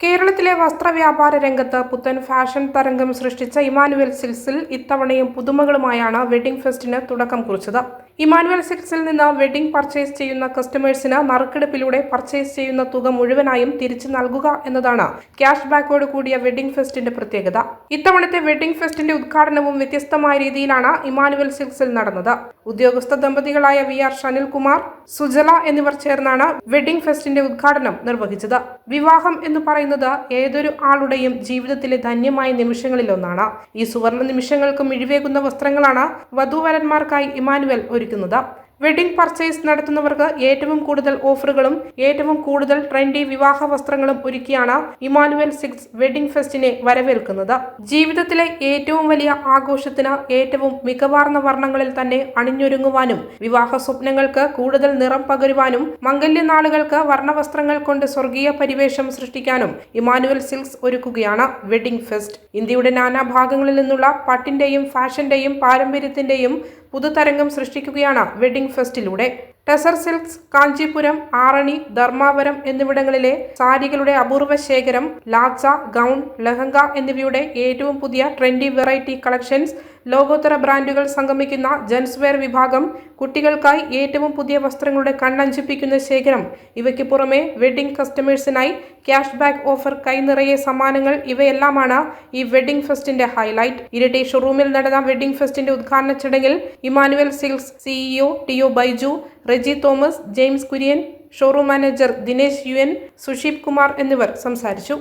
കേരളത്തിലെ വസ്ത്രവ്യാപാര രംഗത്ത് പുത്തൻ ഫാഷൻ തരംഗം സൃഷ്ടിച്ച ഇമാനുവൽ സിൽസിൽ ഇത്തവണയും പുതുമകളുമായാണ് വെഡിംഗ് ഫെസ്റ്റിന് തുടക്കം കുറിച്ചത്. ഇമാനുവൽ സിൽക്സിൽ നിന്ന് വെഡിംഗ് പർച്ചേസ് ചെയ്യുന്ന കസ്റ്റമേഴ്സിന് നറുക്കെടുപ്പിലൂടെ പർച്ചേസ് ചെയ്യുന്ന തുക മുഴുവനായും തിരിച്ചു നൽകുക എന്നതാണ് ക്യാഷ് ബാക്കോട് കൂടിയ വെഡിംഗ് ഫെസ്റ്റിന്റെ പ്രത്യേകത. ഇത്തവണത്തെ വെഡിംഗ് ഫെസ്റ്റിന്റെ ഉദ്ഘാടനവും വ്യത്യസ്തമായ രീതിയിലാണ് ഇമാനുവൽ സിൽസിൽ നടന്നത്. ഉദ്യോഗസ്ഥ ദമ്പതികളായ വി ആർ ഷനിൽകുമാർ സുജല എന്നിവർ ചേർന്നാണ് വെഡിംഗ് ഫെസ്റ്റിന്റെ ഉദ്ഘാടനം നിർവഹിച്ചത്. വിവാഹം എന്ന് പറയുന്നത് ഏതൊരു ആളുടെയും ജീവിതത്തിലെ ധന്യമായ നിമിഷങ്ങളിലൊന്നാണ്. ഈ സുവർണ നിമിഷങ്ങൾക്ക് മിഴിവേകുന്ന വസ്ത്രങ്ങളാണ് വധുവരന്മാർക്കായി ഇമാനുവൽ ഒരുക്കുന്നത് വെഡിംഗ് പർച്ചേസ് നടത്തുന്നവർക്ക് ഏറ്റവും കൂടുതൽ ഓഫറുകളും ഏറ്റവും കൂടുതൽ ട്രെൻഡി വിവാഹ വസ്ത്രങ്ങളും ഒരുക്കിയാണ് ഇമാനുവൽ സിക്സ് വെഡിംഗ് ഫെസ്റ്റിനെ വരവേൽക്കുന്നത്. ജീവിതത്തിലെ ഏറ്റവും വലിയ ആഘോഷത്തിന് ഏറ്റവും മികവാർന്ന വർണങ്ങളിൽ തന്നെ അണിഞ്ഞൊരുങ്ങുവാനും വിവാഹ സ്വപ്നങ്ങൾക്ക് കൂടുതൽ നിറം പകരുവാനും മംഗല്യനാളുകൾക്ക് വർണവസ്ത്രങ്ങൾ കൊണ്ട് സ്വർഗീയ പരിവേഷം സൃഷ്ടിക്കാനും ഇമാനുവൽ സിൽക്സ് ഒരുക്കുകയാണ് വെഡിംഗ് ഫെസ്റ്റ്. ഇന്ത്യയുടെ നാനാഭാഗങ്ങളിൽ നിന്നുള്ള പട്ടിന്റെയും ഫാഷന്റെയും പാരമ്പര്യത്തിന്റെയും പുതുതരംഗം സൃഷ്ടിക്കുകയാണ് വെഡിംഗ് ഫെസ്റ്റിലൂടെ. ടെസർ സിൽക്സ് കാഞ്ചീപുരം ആറണി ധർമാവരം എന്നിവിടങ്ങളിലെ സാരികളുടെ അപൂർവ ശേഖരം ലാച്ച ഗൗൺ ലഹങ്ക എന്നിവയുടെ ഏറ്റവും പുതിയ ട്രെൻഡി വെറൈറ്റി കളക്ഷൻസ് ലോകോത്തര ബ്രാൻഡുകൾ സംഗമിക്കുന്ന ജെൻസ് വെയർ വിഭാഗം കുട്ടികൾക്കായി ഏറ്റവും പുതിയ വസ്ത്രങ്ങളുടെ കണ്ണഞ്ചിപ്പിക്കുന്ന ശേഖരം. ഇവയ്ക്ക് പുറമെ വെഡിംഗ് കസ്റ്റമേഴ്സിനായി ക്യാഷ് ബാക്ക് ഓഫർ കൈനിറയെ സമ്മാനങ്ങൾ ഇവയെല്ലാമാണ് ഈ വെഡിംഗ് ഫെസ്റ്റിന്റെ ഹൈലൈറ്റ്. ഇരട്ടി ഷോറൂമിൽ നടന്ന വെഡിംഗ് ഫെസ്റ്റിന്റെ ഉദ്ഘാടന ചടങ്ങിൽ Emmanuel Silks CEO TO Baiju Reji Thomas James Kurian showroom manager Dinesh U N Susheep Kumar എന്നിവർ സംസാരിച്ചു.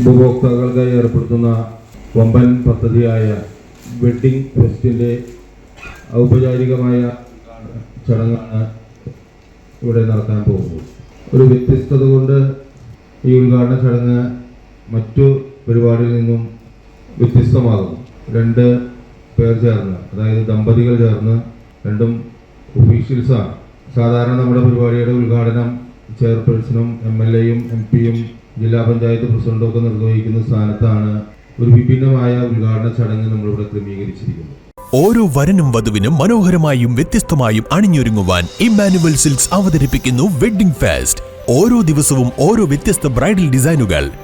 ഉപഭോക്താക്കൾക്കായി ഏർപ്പെടുത്തുന്ന വമ്പൻ പദ്ധതിയായ വെഡ്ഡിംഗ് ഫെസ്റ്റിന്റെ ഔപചാരികമായ ചടങ്ങാണ് ഇവിടെ നടത്താൻ പോകുന്നത്. ഒരു വ്യത്യസ്തത കൊണ്ട് ഈ ഉദ്ഘാടന ചടങ്ങ് മറ്റു പരിപാടിയിൽ നിന്നും വ്യത്യസ്തമാകുന്നു. രണ്ട് പേർ ചേർന്ന് അതായത് ദമ്പതികൾ ചേർന്ന് രണ്ടും ഒഫീഷ്യൽസാണ്. സാധാരണ നമ്മുടെ പരിപാടിയുടെ ഉദ്ഘാടനം ചെയർപേഴ്സണും എം എൽ എയും എം പിയും ജില്ലാ പഞ്ചായത്ത് പ്രസിഡന്റും ഒക്കെ നിർവഹിക്കുന്ന സ്ഥാനത്താണ് ഒരു വിഭിന്നമായ ഉദ്ഘാടന ചടങ്ങ് നമ്മളിവിടെ ക്രമീകരിച്ചിരിക്കുന്നു. ഓരോ വരനും വധുവിനും മനോഹരമായും വ്യത്യസ്തമായും അണിഞ്ഞൊരുങ്ങുവാൻ ഇമ്മാനുവൽ സിൽക്സ് അവതരിപ്പിക്കുന്നു വെഡ്ഡിംഗ് ഫെസ്റ്റ്. ഓരോ ദിവസവും ഓരോ വ്യത്യസ്ത ബ്രൈഡൽ ഡിസൈനുകൾ.